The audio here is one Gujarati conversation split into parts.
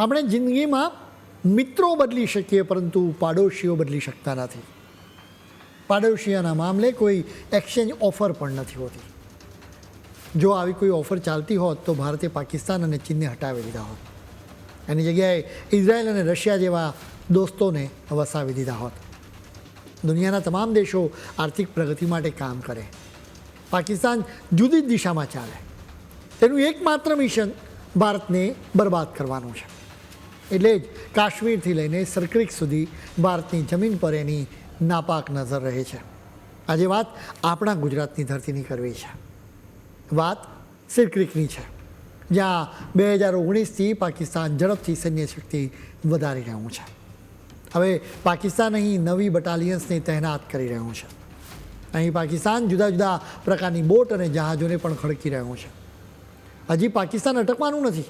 આપણે જિંદગીમાં મિત્રો બદલી શકીએ, પરંતુ પાડોશીઓ બદલી શકતા નથી. પાડોશીઓના મામલે કોઈ એક્સચેન્જ ઓફર પણ નથી હોતી. જો આવી કોઈ ઓફર ચાલતી હોત, તો ભારતે પાકિસ્તાન અને ચીનને હટાવી દીધા હોત. એની જગ્યાએ ઇઝરાયલ અને રશિયા જેવા દોસ્તોને વસાવી દીધા હોત. દુનિયાના તમામ દેશો આર્થિક પ્રગતિ માટે કામ કરે. પાકિસ્તાન જુદી જ દિશામાં ચાલે. તેનું એકમાત્ર મિશન ભારતને બરબાદ કરવાનું છે. એટલે જ કાશ્મીરથી લઈને સરક્રિક સુધી ભારતની જમીન પર એની નાપાક નજર રહે છે. આજે વાત આપણા ગુજરાતની ધરતીની કરવી છે. વાત સિરક્રિકની છે, જ્યાં બે હજાર ઓગણીસથી પાકિસ્તાન ઝડપથી સૈન્ય શક્તિ વધારી રહ્યું છે. હવે પાકિસ્તાન અહીં નવી બટાલિયન્સને તહેનાત કરી રહ્યું છે. અહીં પાકિસ્તાન જુદા જુદા પ્રકારની બોટ અને જહાજોને પણ ખડકી રહ્યું છે. હજી પાકિસ્તાન અટકવાનું નથી.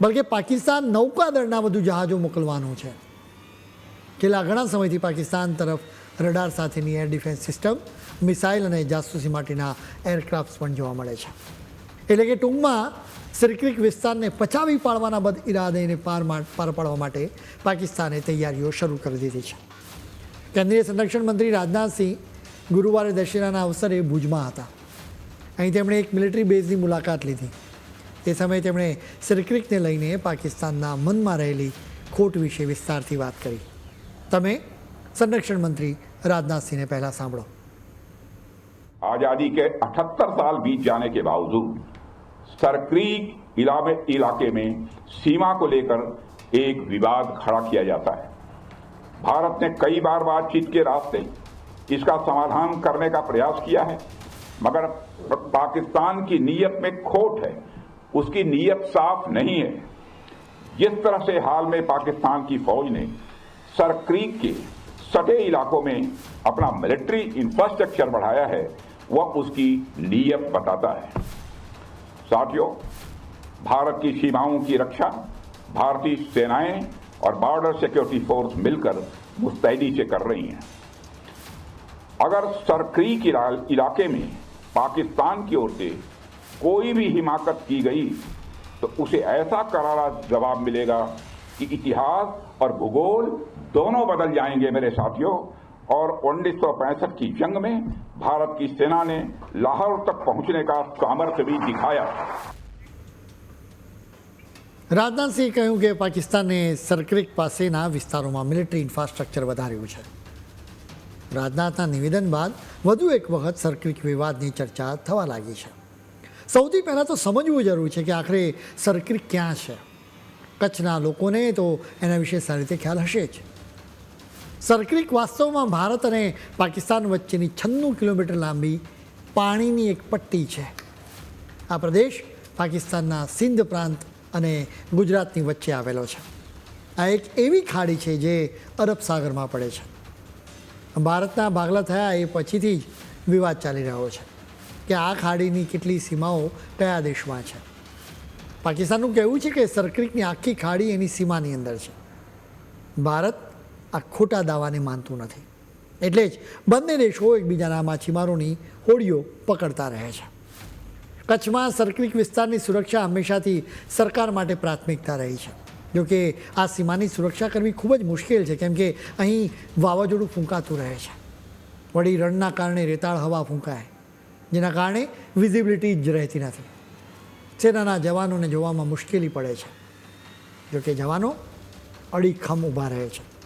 બલકે પાકિસ્તાન નૌકાદળના વધુ જહાજો મોકલવાનું છે. છેલ્લા ઘણા સમયથી પાકિસ્તાન તરફ રડાર સાથેની એર ડિફેન્સ સિસ્ટમ, મિસાઇલ અને જાસૂસી માટેના એરક્રાફ્ટ પણ જોવા મળે છે. એટલે કે ટૂંકમાં, સિરક્રિક વિસ્તારને પચાવી પાડવાના બદ ઇરાદેને પાર પાર પાડવા માટે પાકિસ્તાને તૈયારીઓ શરૂ કરી દીધી છે. કેન્દ્રીય સંરક્ષણ મંત્રી રાજનાથસિંહ ગુરુવારે દશેરાના અવસરે ભુજમાં હતા. અહીં તેમણે એક મિલિટરી બેઝની મુલાકાત લીધી. તે સમયે તેમણે સિરક્રિકને લઈને પાકિસ્તાનના મનમાં રહેલી ખોટ વિશે વિસ્તારથી વાત કરી તમે સંરક્ષણ મંત્રી રાજનાથસિંહને પહેલાં સાંભળો आजादी के 78 साल बीत जाने के बावजूद सरक्रीक इलामे इलाके में सीमा को लेकर एक विवाद खड़ा किया जाता है भारत ने कई बार बातचीत के रास्ते इसका समाधान करने का प्रयास किया है मगर पाकिस्तान की नीयत में खोट है उसकी नीयत साफ़ नहीं है। जिस तरह से हाल में पाकिस्तान की फौज ने सरक्रीक के सटे इलाकों में अपना मिलिट्री इंफ्रास्ट्रक्चर बढ़ाया है, वह उसकी नीयत बताता है। साथियों, भारत की सीमाओं की रक्षा, भारतीय सेनाएँ और बॉर्डर सिक्योरिटी फोर्स मिलकर मुस्तैदी से कर रही हैं। अगर सरक्रीक इलाके में पाकिस्तान की ओर से कोई भी हिमाकत की गई तो उसे ऐसा करारा जवाब मिलेगा कि इतिहास और भूगोल दोनों बदल जाएंगे मेरे साथियों और 1965 की जंग में भारत की सेना ने लाहौर तक पहुंचने का सामर्थ्य भी दिखाया રાજનાથસિંહે કહ્યું કે પાકિસ્તાને સરક્રિક પાસેના વિસ્તારોમાં મિલિટરી ઇન્ફ્રાસ્ટ્રક્ચર વધાર્યું છે રાજનાથના નિવેદન બાદ વધુ એક વખત સરક્રિક વિવાદની ચર્ચા થવા લાગી છે સૌથી પહેલાં તો સમજવું જરૂર છે કે આખરે સર્કિટ ક્યાં છે. કચ્છના લોકોને તો એના વિશે સારી રીતે ખ્યાલ હશે જ. સરક્રિક વાસ્તવમાં ભારત અને પાકિસ્તાન વચ્ચેની છન્નું કિલોમીટર લાંબી પાણીની એક પટ્ટી છે. આ પ્રદેશ પાકિસ્તાનના સિંધ પ્રાંત અને ગુજરાતની વચ્ચે આવેલો છે. આ એક એવી ખાડી છે જે અરબ સાગરમાં પડે છે. ભારતના ભાગલા થયા એ પછીથી જ વિવાદ ચાલી રહ્યો છે. કે આ ખાડીની કેટલી સીમાઓ કયા દેશમાં છે? પાકિસ્તાનનું કહેવું છે કે સરક્રિકની આખી ખાડી એની સીમાની અંદર છે. ભારત આ ખોટા દાવાને માનતું નથી. એટલે જ બંને દેશો એકબીજાના માછીમારોની હોડીઓ પકડતા રહે છે. કચ્છમાં સરક્રિક વિસ્તારની સુરક્ષા હંમેશાથી સરકાર માટે પ્રાથમિકતા રહી છે. જોકે આ સીમાની સુરક્ષા કરવી ખૂબ જ મુશ્કેલ છે, કેમ કે અહીં વાવાઝોડું ફૂંકાતું રહે છે. વળી રણના કારણે રેતાળ હવા ફૂંકાય. જેના કારણે વિઝિબિલિટી જ રહેતી નથી. સેનાના જવાનોને જોવામાં મુશ્કેલી પડે છે. જોકે જવાનો અડીખમ ઊભા રહે છે.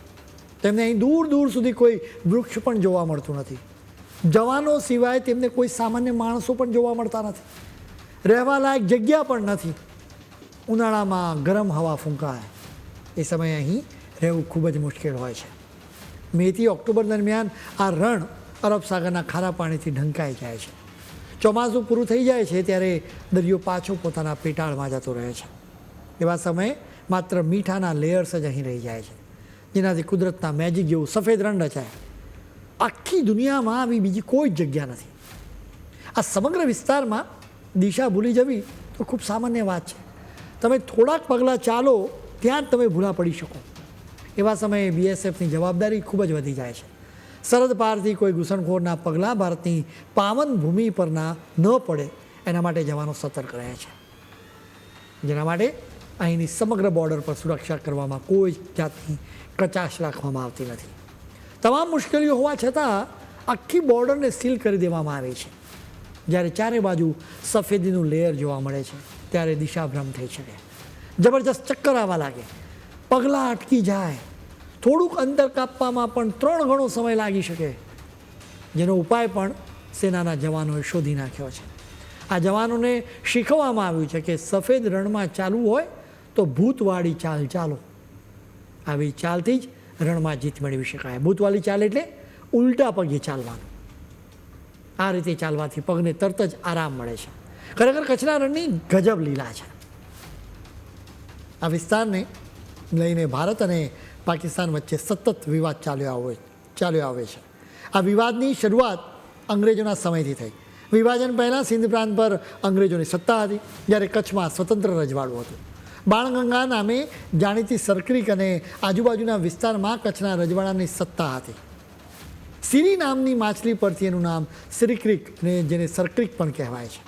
તેમને અહીં દૂર દૂર સુધી કોઈ વૃક્ષ પણ જોવા મળતું નથી. જવાનો સિવાય તેમને કોઈ સામાન્ય માણસો પણ જોવા મળતા નથી. રહેવા લાયક જગ્યા પણ નથી. ઉનાળામાં ગરમ હવા ફૂંકાય. એ સમયે અહીં રહેવું ખૂબ જ મુશ્કેલ હોય છે. મેથી ઓક્ટોબર દરમિયાન આ રણ અરબ સાગરના ખારા પાણીથી ઢંકાઈ જાય છે. ચોમાસું પૂરું થઈ જાય છે ત્યારે દરિયો પાછો પોતાના પેટાળમાં જતો રહે છે. એવા સમયે માત્ર મીઠાના લેયર્સ જ અહીં રહી જાય છે. જેનાથી કુદરતના મેજિક જેવું સફેદ રણ રચાય. આખી દુનિયામાં આવી બીજી કોઈ જ જગ્યા નથી. આ સમગ્ર વિસ્તારમાં દિશા ભૂલી જવી તો ખૂબ સામાન્ય વાત છે. તમે થોડાક પગલાં ચાલો, ત્યાં જ તમે ભૂલા પડી શકો. એવા સમયે બીએસએફની જવાબદારી ખૂબ જ વધી જાય છે. સરહદ પારથી કોઈ ઘૂસણખોરના પગલાં ભારતની પાવન ભૂમિ પરના ન પડે, એના માટે જવાનો સતર્ક રહે છે. જેના માટે અહીંની સમગ્ર બોર્ડર પર સુરક્ષા કરવામાં કોઈ જાતની કચાશ રાખવામાં આવતી નથી. તમામ મુશ્કેલીઓ હોવા છતાં આખી બોર્ડરને સીલ કરી દેવામાં આવી છે. જ્યારે ચારે બાજુ સફેદીનું લેયર જોવા મળે છે, ત્યારે દિશાભ્રમ થઈ શકે. જબરજસ્ત ચક્કર આવવા લાગે. પગલાં અટકી જાય. થોડુંક અંતર કાપવામાં પણ ત્રણ ગણો સમય લાગી શકે. જેનો ઉપાય પણ સેનાના જવાનોએ શોધી નાખ્યો છે. આ જવાનોને શીખવવામાં આવ્યું છે કે સફેદ રણમાં ચાલવું હોય તો ભૂતવાળી ચાલ ચાલો. આવી ચાલથી જ રણમાં જીત મેળવી શકાય. ભૂતવાળી ચાલ એટલે ઉલટા પગે ચાલવાનું. આ રીતે ચાલવાથી પગને તરત જ આરામ મળે છે. ખરેખર કચ્છના રણની ગજબ લીલા છે. આ વિસ્તારને લઈને ભારત અને પાકિસ્તાન વચ્ચે સતત વિવાદ ચાલ્યો આવે ચાલ્યો આવે છે. આ વિવાદની શરૂઆત અંગ્રેજોના સમયથી થઈ. વિભાજન પહેલાં સિંધ પ્રાંત પર અંગ્રેજોની સત્તા હતી, જ્યારે કચ્છમાં સ્વતંત્ર રજવાડું હતું. બાણગંગા નામે જાણીતી સરક્રિક અને આજુબાજુના વિસ્તારમાં કચ્છના રજવાડાની સત્તા હતી. સિરી નામની માછલી પરથી એનું નામ સિરિક્રિક ને જેને સરક્રિક પણ કહેવાય છે.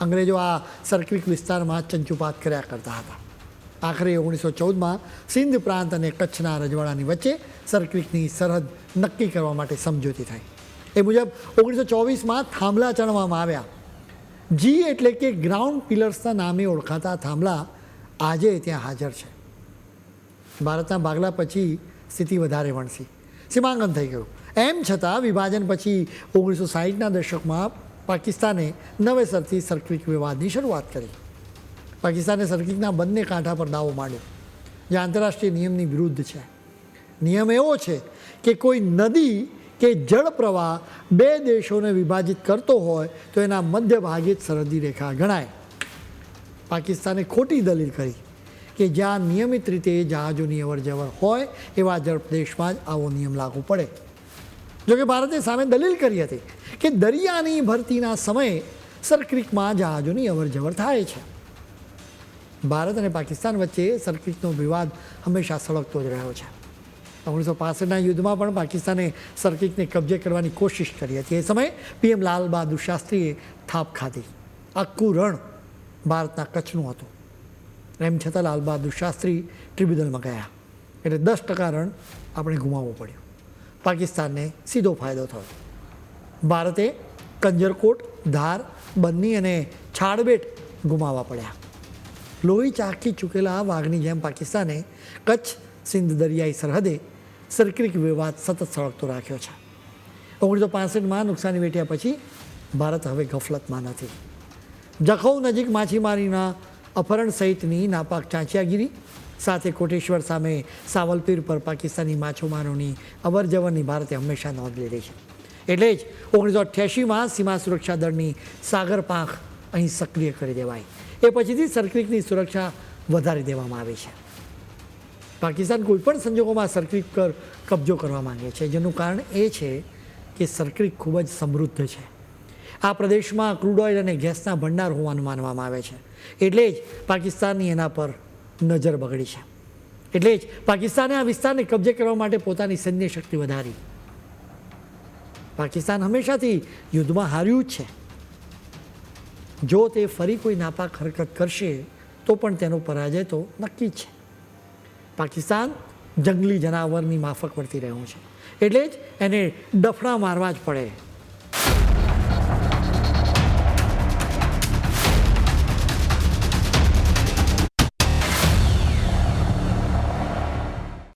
અંગ્રેજો આ સરક્રિક વિસ્તારમાં ચંચુપાત કર્યા કરતા હતા. આખરે ઓગણીસો ચૌદમાં સિંધ પ્રાંત અને કચ્છના રજવાડાની વચ્ચે સરક્રિકની સરહદ નક્કી કરવા માટે સમજૂતી થઈ. એ મુજબ ઓગણીસો ચોવીસમાં થાંભલા ચણવામાં આવ્યા. જી એટલે કે ગ્રાઉન્ડ પિલર્સના નામે ઓળખાતા થાંભલા આજે ત્યાં હાજર છે. ભારતના ભાગલા પછી સ્થિતિ વધારે વણસી. સીમાંકન થઈ ગયું. એમ છતાં વિભાજન પછી ઓગણીસો સાહીઠના દશકમાં પાકિસ્તાને નવેસરથી સરક્રીક વિવાદની શરૂઆત કરી. પાકિસ્તાને સર્કિટના બંને કાંઠા પર દાવો માંડ્યો. જે આંતરરાષ્ટ્રીય નિયમની વિરુદ્ધ છે. નિયમ એવો છે કે કોઈ નદી કે જળ પ્રવાહ બે દેશોને વિભાજિત કરતો હોય તો એના મધ્ય ભાગે જ સરહદી રેખા ગણાય. પાકિસ્તાને ખોટી દલીલ કરી કે જ્યાં નિયમિત રીતે જહાજોની અવરજવર હોય એવા જળ પ્રદેશમાં જ આવો નિયમ લાગુ પડે. જોકે ભારતે સામે દલીલ કરી હતી કે દરિયાની ભરતીના સમયે સરક્રિકમાં જહાજોની અવરજવર થાય છે. ભારત અને પાકિસ્તાન વચ્ચે સર્કિટનો વિવાદ હંમેશા સળગતો જ રહ્યો છે. ઓગણીસો પાસઠના યુદ્ધમાં પણ પાકિસ્તાને સર્કિટને કબજે કરવાની કોશિશ કરી હતી. એ સમયે પીએમ લાલ બહાદુર શાસ્ત્રીએ થાપ ખાધી. આખું રણ ભારતના કચ્છનું હતું. એમ છતાં લાલ બહાદુર શાસ્ત્રી ટ્રિબ્યુનલમાં ગયા. એટલે દસ ટકા રણ આપણે ગુમાવવું પડ્યું. પાકિસ્તાનને સીધો ફાયદો થયો. ભારતે કંજરકોટ, ધાર, બન્ની અને છાડબેટ ગુમાવવા પડ્યા. લોહી ચાખી ચૂકેલા આ વાઘની જેમ પાકિસ્તાને કચ્છ, સિંધ દરિયાઈ સરહદે સરક્રિક વિવાદ સતત સળગતો રાખ્યો છે. ઓગણીસો પાસઠમાં નુકસાની વેઠ્યા પછી ભારત હવે ગફલતમાં નથી. જખૌ નજીક માછીમારીના અપહરણ સહિતની નાપાક ચાંચિયાગીરી સાથે કોટેશ્વર સામે સાવલપીર પર પાકિસ્તાની માછીમારોની અવર જવરની ભારતે હંમેશા નોંધ લીધી છે. એટલે જ ઓગણીસો અઠ્યાસીમાં સીમા સુરક્ષા દળની સાગર પાંખ અહીં સક્રિય કરી દેવાય. એ પછીથી સરક્રિકની સુરક્ષા વધારી દેવામાં આવી છે. પાકિસ્તાન કોઈપણ સંજોગોમાં સરક્રિક પર કબજો કરવા માંગે છે. જેનું કારણ એ છે કે સરક્રિક ખૂબ જ સમૃદ્ધ છે. આ પ્રદેશમાં ક્રૂડ ઓઇલ અને ગેસના ભંડાર હોવાનું માનવામાં આવે છે. એટલે જ પાકિસ્તાનની એના પર નજર બગડી છે. એટલે જ પાકિસ્તાને આ વિસ્તારને કબજે કરવા માટે પોતાની સૈન્ય શક્તિ વધારી. પાકિસ્તાન હંમેશાથી યુદ્ધમાં હાર્યું જ છે. જો તે ફરી કોઈ નાપાક હરકત કરશે, તો પણ તેનો પરાજય તો નક્કી છે. પાકિસ્તાન જંગલી જનાવરની માફક વર્તી રહ્યું છે. એટલે જ એને ડફડા મારવા જ પડે.